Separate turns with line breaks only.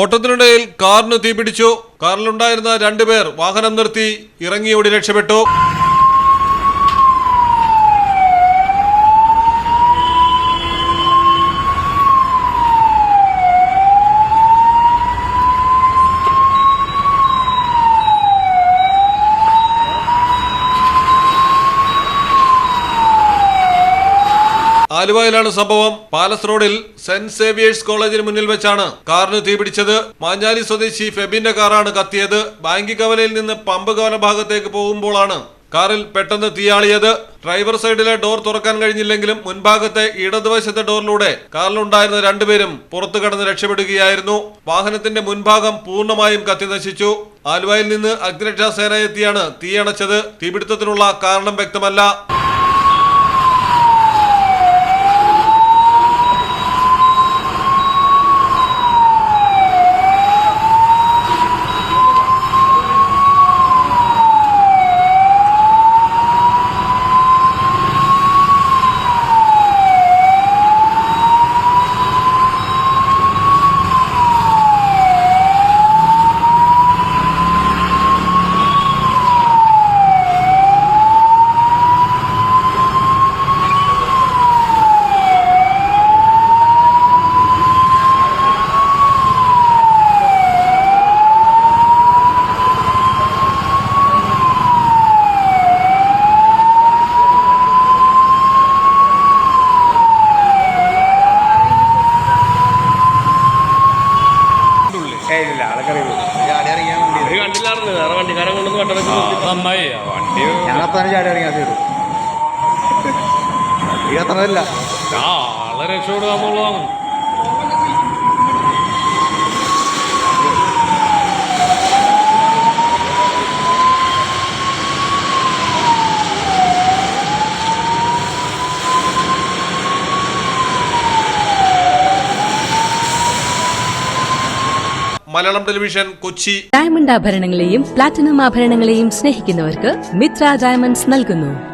ഓട്ടത്തിനിടയിൽ കാറിന് തീപിടിച്ചു. കാറിലുണ്ടായിരുന്ന രണ്ടുപേർ വാഹനം നിർത്തി ഇറങ്ങിയോടി രക്ഷപ്പെട്ടു. ആലുവയിലാണ് സംഭവം. പാലസ് റോഡിൽ സെന്റ് സേവിയേഴ്സ് കോളേജിന് മുന്നിൽ വെച്ചാണ് കാറിന് തീപിടിച്ചത് മാഞ്ഞാലി സ്വദേശി ഫെബിന്റെ കാറാണ് കത്തിയത്. ബാങ്ക് കവലയിൽ നിന്ന് പമ്പ് കവല ഭാഗത്തേക്ക് പോകുമ്പോഴാണ് കാറിൽ പെട്ടെന്ന് തീയാളിയത് ഡ്രൈവർ സൈഡിലെ ഡോർ തുറക്കാൻ കഴിഞ്ഞില്ലെങ്കിലും മുൻഭാഗത്തെ ഇടതുവശത്തെ ഡോറിലൂടെ കാറിലുണ്ടായിരുന്ന രണ്ടുപേരും പുറത്തു കടന്ന് രക്ഷപ്പെടുകയായിരുന്നു. വാഹനത്തിന്റെ മുൻഭാഗം പൂർണമായും കത്തി നശിച്ചു. ആലുവയിൽ നിന്ന് അഗ്നിരക്ഷാ സേന എത്തിയാണ് തീയണച്ചത് തീപിടുത്തത്തിനുള്ള കാരണം വ്യക്തമല്ല.
വേറെ വണ്ടിക്കാരൻ കൊണ്ടൊന്ന് കണ്ടത് നന്നായി. വണ്ടി
ചാടി ഇറങ്ങി ചെയ്തു. ഇരുപത്തൊന്നല്ല
ആ ആളെ രക്ഷപ്പെടുകാന്നുള്ളതാണ്
മലയാളം ടെലിവിഷൻ കൊച്ചി.
ഡയമണ്ട് ആഭരണങ്ങളെയും പ്ലാറ്റിനം ആഭരണങ്ങളെയും സ്നേഹിക്കുന്നവർക്ക് മിത്ര ഡയമണ്ട്സ് നൽകുന്നു.